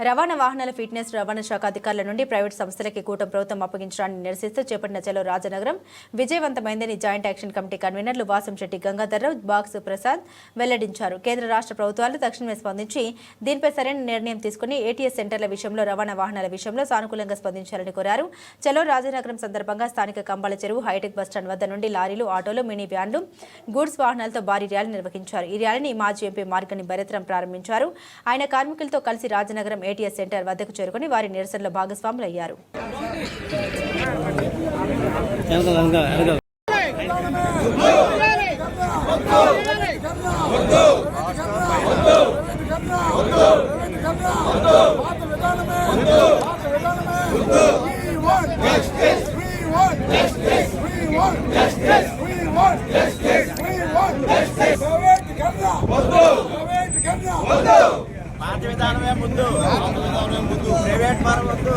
రవాణా వాహనాల ఫిట్నెస్ రవాణా శాఖ అధికారుల నుండి ప్రైవేట్ సంస్థలకి కూటమి ప్రభుత్వం అప్పగించడాన్ని నిరసిస్తూ చేపట్టిన చలో రాజనగరం విజయవంతమైందని జాయింట్ యాక్షన్ కమిటీ కన్వీనర్లు వాసంశెట్టి గంగాధర్రావు బాక్స్ ప్రసాద్ వెల్లడించారు. కేంద్ర రాష్ట్ర ప్రభుత్వాలు తక్షణమే స్పందించి దీనిపై సరైన నిర్ణయం తీసుకుని ఏటీఎస్ సెంటర్ల విషయంలో రవాణా వాహనాల విషయంలో సానుకూలంగా స్పందించాలని కోరారు. చలో రాజనగరం సందర్భంగా స్థానిక కంబాల చెరువు హైటెక్ బస్టాండ్ వద్ద నుండి లారీలు ఆటోలు మినీ వ్యాన్లు గూడ్స్ వాహనాలతో భారీ ర్యాలీ నిర్వహించారు. ఈ ర్యాలీని మాజీ ఎంపీ మార్గని భరత్రం ప్రారంభించారు. ఆయన కార్మికులతో కలిసి రాజనగరం ఏటీఎస్ సెంటర్ వద్దకు చేరుకుని వారి నిరసనలో భాగస్వాములు అయ్యారు పాత ముందు ప్రైవేట్ పరం వద్దు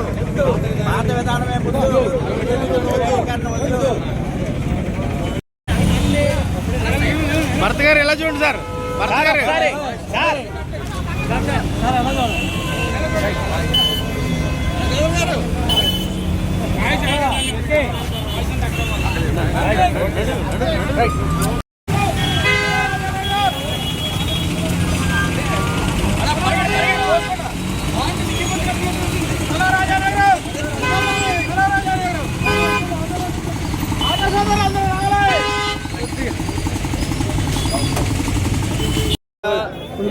పాత విధానమే ముందు భరత్ గారు ఎలా చూడండి సార్? భరత్ గారు.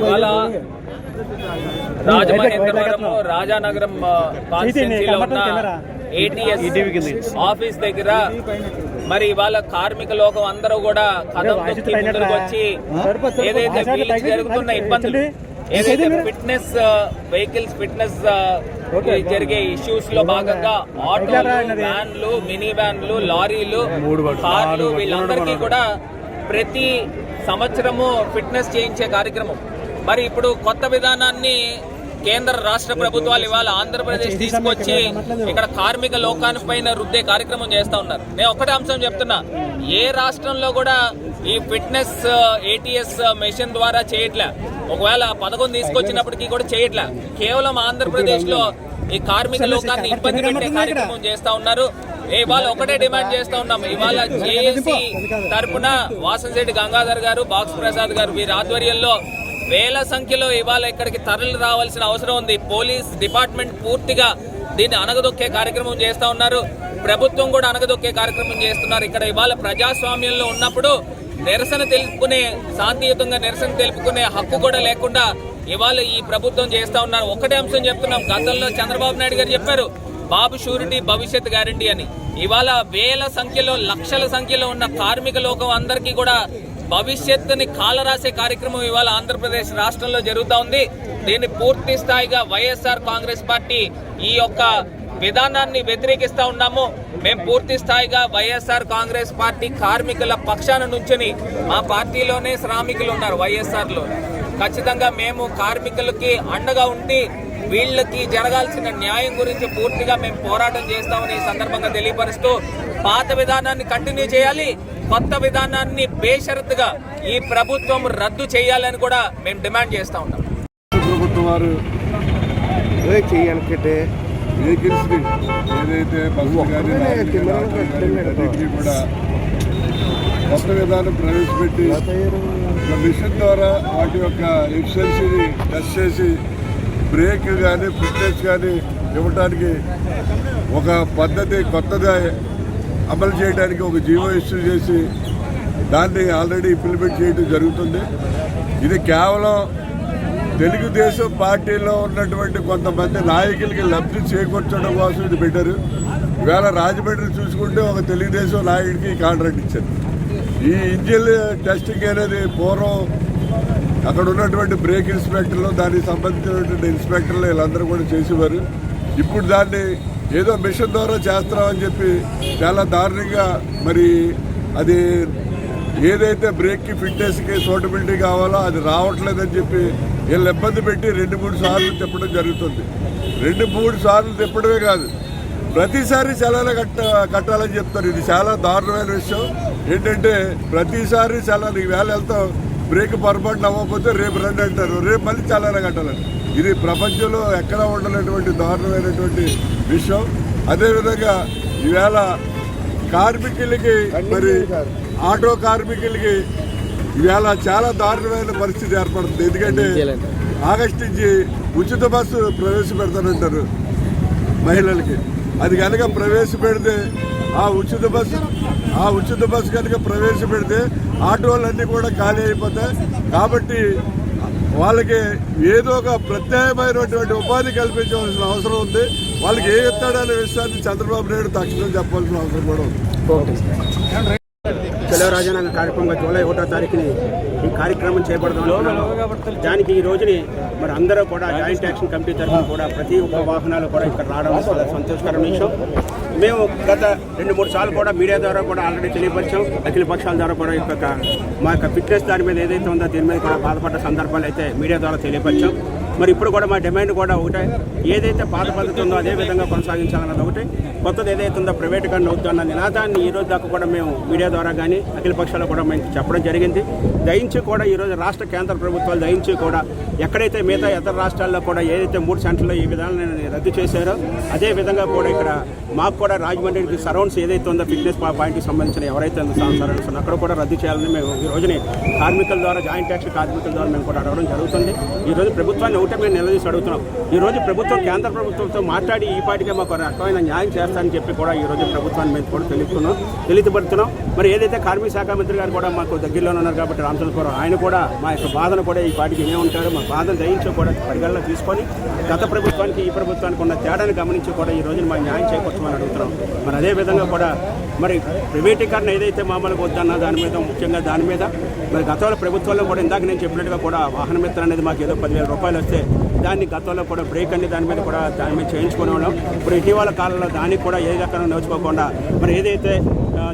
ఇవాళ రాజమహేంద్రవరం రాజానగరం కాన్స్టిట్యున్సీలో ఉన్న ఏటీఎస్ ఆఫీస్ దగ్గర మరి ఇవాళ కార్మిక లోకం అందరూ కూడా కథం తొక్కి ముందుకు వచ్చి ఏదైతే జరుగుతున్న ఇబ్బందులు ఏదైతే ఫిట్నెస్ వెహికల్స్ ఫిట్నెస్ జరిగే ఇష్యూస్లో భాగంగా ఆటోలు వ్యాన్లు మినీ వ్యాన్లు లారీలు కార్లు వీళ్ళందరికీ కూడా ప్రతి సంవత్సరము ఫిట్నెస్ చేయించే కార్యక్రమం. మరి ఇప్పుడు కొత్త విధానాన్ని కేంద్ర రాష్ట్ర ప్రభుత్వాలు ఇవాళ ఆంధ్రప్రదేశ్ తీసుకొచ్చి ఇక్కడ కార్మిక లోకాని పైన రుద్దే కార్యక్రమం చేస్తా ఉన్నారు. నేను ఒకటే అంశం చెప్తున్నా. ఏ రాష్ట్రంలో కూడా ఈ ఫిట్నెస్ ఏటీఎస్ మెషిన్ ద్వారా చేయట్లే. ఒకవేళ పథకం తీసుకొచ్చినప్పటికీ కూడా చేయట్లే. కేవలం ఆంధ్రప్రదేశ్లో ఈ కార్మిక లోకాన్ని ఇబ్బంది పెట్టే కార్యక్రమం చేస్తా ఉన్నారు. ఇవాళ ఒకటే డిమాండ్ చేస్తా ఉన్నాం. ఇవాళ జేఏసీ తరపున వాసంశెట్టి గంగాధర్ గారు బాక్స్ ప్రసాద్ గారు వీరి ఆధ్వర్యంలో వేల సంఖ్యలో ఇవాళ ఇక్కడికి తరలి రావాల్సిన అవసరం ఉంది. పోలీస్ డిపార్ట్మెంట్ పూర్తిగా దీన్ని అనగదొక్కే కార్యక్రమం చేస్తూ ఉన్నారు. ప్రభుత్వం కూడా అనగదొక్కే కార్యక్రమం చేస్తున్నారు. ఇక్కడ ఇవాళ ప్రజాస్వామ్యంలో ఉన్నప్పుడు నిరసన తెలుపుకునే శాంతియుతంగా నిరసన తెలుపుకునే హక్కు కూడా లేకుండా ఇవాళ ఈ ప్రభుత్వం చేస్తా ఉన్నారు. ఒకటే అంశం చెప్తున్నాం. గతంలో చంద్రబాబు నాయుడు గారు చెప్పారు బాబు షూరిటీ భవిష్యత్ గ్యారంటీ అని. ఇవాళ వేల సంఖ్యలో లక్షల సంఖ్యలో ఉన్న కార్మిక లోకం అందరికీ కూడా భవిష్యత్తుని కాలరాసే కార్యక్రమం ఇవాళ ఆంధ్రప్రదేశ్ రాష్ట్రంలో జరుగుతూ ఉంది. దీన్ని పూర్తి స్థాయిగా వైఎస్ఆర్ కాంగ్రెస్ పార్టీ ఈ యొక్క విధానాన్ని వ్యతిరేకిస్తూ ఉన్నాము. మేము పూర్తి స్థాయిగా వైఎస్ఆర్ కాంగ్రెస్ పార్టీ కార్మికుల పక్షాన నుంచుని మా పార్టీలోనే శ్రామికులు ఉన్నారు వైఎస్ఆర్లో ఖచ్చితంగా మేము కార్మికులకి అండగా ఉండి వీళ్ళకి జరగాల్సిన న్యాయం గురించి పూర్తిగా మేము పోరాటం చేస్తామని ఈ సందర్భంగా తెలియపరుస్తూ పాత విధానాన్ని కంటిన్యూ చేయాలి. కొత్త విధానాన్ని బేషరతుగా ఈ ప్రభుత్వం రద్దు చేయాలని కూడా మేము డిమాండ్ చేస్తా ఉన్నాం. ప్రభుత్వం వారు వెహికల్స్ని ఏదైతే కానీ కూడా కొత్త విధానం ప్రవేశపెట్టి ఒక మిషన్ ద్వారా వాటి యొక్క ఎఫిషియన్సీని టెస్ట్ చేసి బ్రేక్ కానీ ఫిట్నెస్ కానీ ఇవ్వడానికి ఒక పద్ధతి కొత్తగా అమలు చేయడానికి ఒక జీవో ఇష్యూ చేసి దాన్ని ఆల్రెడీ ఇంప్లిమెంట్ చేయడం జరుగుతుంది. ఇది కేవలం తెలుగుదేశం పార్టీలో ఉన్నటువంటి కొంతమంది నాయకులకి లబ్ధి చేకూర్చడం కోసం ఇది పెట్టారు. ఇవాళ రాజమండ్రి చూసుకుంటే ఒక తెలుగుదేశం నాయకుడికి కాంట్రాక్ట్ ఇచ్చారు. ఈ ఇంజిన్ టెస్టింగ్ అనేది పూర్వం అక్కడ ఉన్నటువంటి బ్రేక్ ఇన్స్పెక్టర్లు దానికి సంబంధించినటువంటి ఇన్స్పెక్టర్లు వీళ్ళందరూ కూడా చేసేవారు. ఇప్పుడు దాన్ని ఏదో మిషన్ ద్వారా చేస్తున్నామని చెప్పి చాలా దారుణంగా మరి అది ఏదైతే బ్రేక్కి ఫిట్నెస్కి సూటబిలిటీ కావాలో అది రావట్లేదని చెప్పి వీళ్ళు ఇబ్బంది పెట్టి రెండు మూడు సార్లు తిప్పడం జరుగుతుంది. రెండు మూడు సార్లు తిప్పడమే కాదు. ప్రతిసారి చలాన కట్ట కట్టాలని చెప్తారు. ఇది చాలా దారుణమైన విషయం. ఏంటంటే ప్రతిసారి చలాన వేళ వెళ్తాం బ్రేక్ పొరపాటు అవ్వకపోతే రేపు రండి అంటారు. రేపు మళ్ళీ చలాన కట్టాలని. ఇది ప్రపంచంలో ఎక్కడ ఉండనటువంటి దారుణమైనటువంటి విషయం. అదేవిధంగా ఈవేళ కార్మికులకి మరి ఆటో కార్మికులకి ఈవేళ చాలా దారుణమైన పరిస్థితి ఏర్పడుతుంది. ఎందుకంటే ఆగస్టు నుంచి ఉచిత బస్సు ప్రవేశపెడతానంటారు మహిళలకి. అది కనుక ప్రవేశపెడితే ఆ ఉచిత బస్సు ఆ ఉచిత బస్సు కనుక ప్రవేశపెడితే ఆటోలన్నీ కూడా ఖాళీ అయిపోతాయి. కాబట్టి వాళ్ళకి ఏదో ఒక ప్రత్యేకమైనటువంటి ఉపాధి కల్పించవలసిన అవసరం ఉంది. వాళ్ళకి ఏ ఎత్తాడనే విషయాన్ని చంద్రబాబు నాయుడు తక్షణం చెప్పాల్సిన అవసరం కూడా ఉంది. తెలుగు రాజానగర్ కార్యక్రమంగా జూలై ఒకటో తారీఖుని ఈ కార్యక్రమం చేపడదాం దానికి ఈ రోజుని మరి అందరూ కూడా జాయింట్ యాక్షన్ కమిటీ తరఫున కూడా ప్రతి ఒక్క వాహనాలు కూడా ఇక్కడ రావడం చాలా సంతోషకరమైన విషయం. మేము గత రెండు మూడు సార్లు కూడా మీడియా ద్వారా కూడా ఆల్రెడీ తెలియపరిచాం. అఖిల పక్షాల ద్వారా కూడా ఈ యొక్క మా యొక్క ఫిట్నెస్ దాని మీద ఏదైతే ఉందో దీని మీద కూడా బాధపడ్డ సందర్భాలు అయితే మీడియా ద్వారా తెలియపరిచాం. మరి ఇప్పుడు కూడా మా డిమాండ్ కూడా ఒకటే. ఏదైతే పాత పద్ధతి ఉందో అదే విధంగా కొనసాగించాలన్నది ఒకటి. కొత్తది ఏదైతే ఉందో ప్రైవేట్ కన్నా అన్న నినాదాన్ని ఈ రోజు దాకా కూడా మేము మీడియా ద్వారా కానీ అఖిల పక్షాలు కూడా మేము చెప్పడం జరిగింది. దయించి కూడా ఈ రోజు రాష్ట్ర కేంద్ర ప్రభుత్వాలు దయించి కూడా ఎక్కడైతే మిగతా ఇతర రాష్ట్రాల్లో కూడా ఏదైతే మూడు సెంటర్లో ఈ విధానాన్ని రద్దు చేశారో అదే విధంగా కూడా ఇక్కడ మాకు కూడా రాజమండ్రికి సరౌండ్స్ ఏదైతే ఉందో ఫిట్నెస్ పాయింట్కి సంబంధించిన ఎవరైతే సరౌండ్స్ అక్కడ కూడా రద్దు చేయాలని మేము ఈ రోజుని కార్మికుల ద్వారా జాయింట్ యాక్షన్ కార్మికుల ద్వారా మేము కూడా అడగడం జరుగుతుంది. ఈ రోజు ప్రభుత్వాన్ని ఒకటే మేము నిలదీసి అడుగుతున్నాం. ఈ రోజు ప్రభుత్వం కేంద్ర ప్రభుత్వంతో మాట్లాడి ఈ పాటికే మాకు రకమైన న్యాయం చేస్తానని చెప్పి కూడా ఈ రోజు ప్రభుత్వాన్ని మేము కూడా తెలుపుతున్నాం తెలియపడుతున్నాం మరి ఏదైతే కార్మిక శాఖ మంత్రి గారు కూడా మాకు దగ్గరలోనే ఉన్నారు కాబట్టి రామచంద్రపురం ఆయన కూడా మా యొక్క బాధను కూడా ఈ పాటికి వినే ఉంటారు మా బాధను దయించి కూడా పరిగణలో తీసుకొని గత ప్రభుత్వానికి ఈ ప్రభుత్వానికి ఉన్న తేడాను గమనించి కూడా ఈ రోజున మా న్యాయం చేకూర్చమని అడుగుతున్నాం. మరి అదే విధంగా కూడా మరి ప్రైవేటీకరణ ఏదైతే మామూలుగా వద్దన్న దాని మీద ముఖ్యంగా దాని మీద మరి గతంలో ప్రభుత్వంలో కూడా ఇందాక నేను చెప్పినట్టుగా కూడా వాహన మిత్ర అనేది మాకు ఏదో పదివేల రూపాయలు వస్తే దాన్ని గతంలో కూడా బ్రేక్ అన్ని దాని మీద కూడా దాని మీద చేయించుకునే వాళ్ళం. ఇప్పుడు ఇటీవల కాలంలో దానికి కూడా ఏ రకంగా నోచుకోకుండా మరి ఏదైతే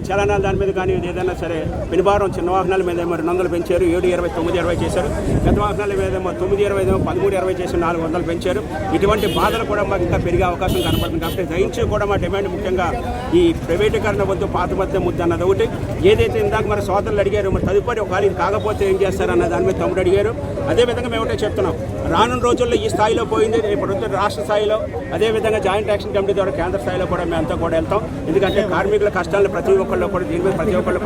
చలనాలు దాని మీద కానీ ఏదైనా సరే పెనుభారం చిన్న వాహనాల మీద ఏమో రెండు వందలు పెంచారు ఏడు ఇరవై తొమ్మిది ఇరవై చేశారు. పెద్ద వాహనాల మీద ఏమో తొమ్మిది ఇరవై ఏమో పదమూడు ఇరవై చేసి నాలుగు వందలు పెంచారు. ఇటువంటి బాధలు కూడా మాకు ఇంకా పెరిగే అవకాశం కనపడుతుంది. కాబట్టి దయించి కూడా మా డిమాండ్ ముఖ్యంగా ఈ ప్రైవేటీకరణ వద్దు పాత మధ్య ముద్దు అన్నది ఒకటి. ఏదైతే ఇందాక మరి సోదరులు అడిగారు మరి తదుపరి ఒకవేళ ఇది కాకపోతే ఏం చేస్తారన్న దాని మీద తమ్ముడు అడిగారు. అదేవిధంగా మేము ఒకటే చెప్తున్నాం. రానున్న రోజుల్లో ఈ స్థాయిలో పోయింది. ఇప్పుడు రాష్ట్ర స్థాయిలో అదేవిధంగా జాయింట్ యాక్షన్ కమిటీ ద్వారా కేంద్ర స్థాయిలో కూడా మేము అంతా కూడా వెళ్తాం. ఎందుకంటే కార్మికుల కష్టాలను ప్రతి ఒక్కళ్ళు కూడా దీని మీద ప్రతి ఒక్కళ్ళు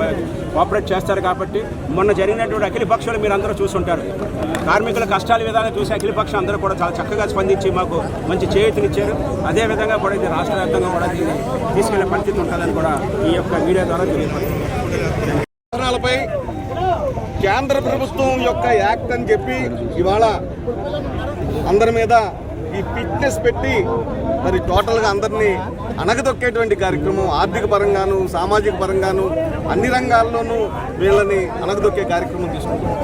కోఆపరేట్ చేస్తారు కాబట్టి మొన్న జరిగినటువంటి అఖిలపక్షాలు మీరు అందరూ చూసుంటారు. కార్మికుల కష్టాల విధానం చూసి అఖిలపక్షం అందరూ కూడా చాలా చక్కగా స్పందించి మాకు మంచి చేయూతనిచ్చారు. అదేవిధంగా కూడా ఇది రాష్ట్ర వ్యాప్తంగా కూడా దీన్ని తీసుకెళ్ళే పరిస్థితి ఉంటుందని కూడా ఈ యొక్క మీడియా ద్వారా తెలియపడుతుంది. కేంద్ర ప్రభుత్వం యొక్క యాక్ట్ అని చెప్పి ఇవాళ అందరి మీద ఈ ఫిట్నెస్ పెట్టి మరి టోటల్గా అందరినీ అణగదొక్కేటువంటి కార్యక్రమం ఆర్థిక పరంగాను సామాజిక పరంగాను అన్ని రంగాల్లోనూ వీళ్ళని అణగదొక్కే కార్యక్రమం తీసుకుంటున్నాం.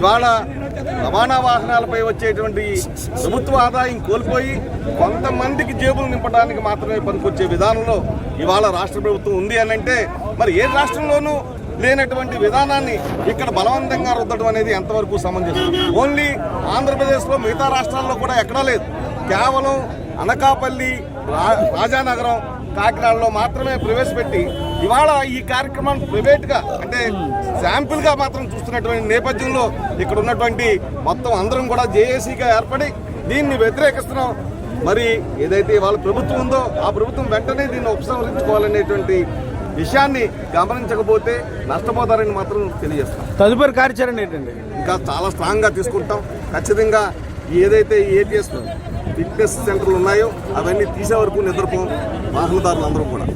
ఇవాళ రవాణా వాహనాలపై వచ్చేటువంటి ప్రభుత్వ ఆదాయం కోల్పోయి కొంతమందికి జేబులు నింపడానికి మాత్రమే పనికొచ్చే విధానంలో ఇవాళ రాష్ట్ర ప్రభుత్వం ఉంది అని అంటే మరి ఏ రాష్ట్రంలోనూ లేనటువంటి విధానాన్ని ఇక్కడ బలవంతంగా రుద్దడం అనేది ఎంతవరకు సమంజసం? ఓన్లీ ఆంధ్రప్రదేశ్లో మిగతా రాష్ట్రాల్లో కూడా ఎక్కడా లేదు. కేవలం అనకాపల్లి రా- రాజానగరం కాకినాడలో మాత్రమే ప్రవేశపెట్టి ఇవాళ ఈ కార్యక్రమాన్ని ప్రైవేట్గా అంటే శాంపిల్గా మాత్రం చూస్తున్నటువంటి నేపథ్యంలో ఇక్కడ ఉన్నటువంటి మొత్తం అందరం కూడా జేఏసీగా ఏర్పడి దీన్ని వ్యతిరేకిస్తున్నాం. మరి ఏదైతే ఇవాళ ప్రభుత్వం ఉందో ఆ ప్రభుత్వం వెంటనే దీన్ని ఉపసంహరించుకోవాలనేటువంటి విషయాన్ని గమనించకపోతే నష్టపోతారని మాత్రం తెలియజేస్తాం తదుపరి కార్యాచరణ ఏంటండి? ఇంకా చాలా స్ట్రాంగ్గా తీసుకుంటాం. ఖచ్చితంగా ఏదైతే ఏటీఎస్ ఫిట్నెస్ సెంటర్లు ఉన్నాయో అవన్నీ తీసే వరకు నిద్రపోం వాహనదారులు అందరూ కూడా.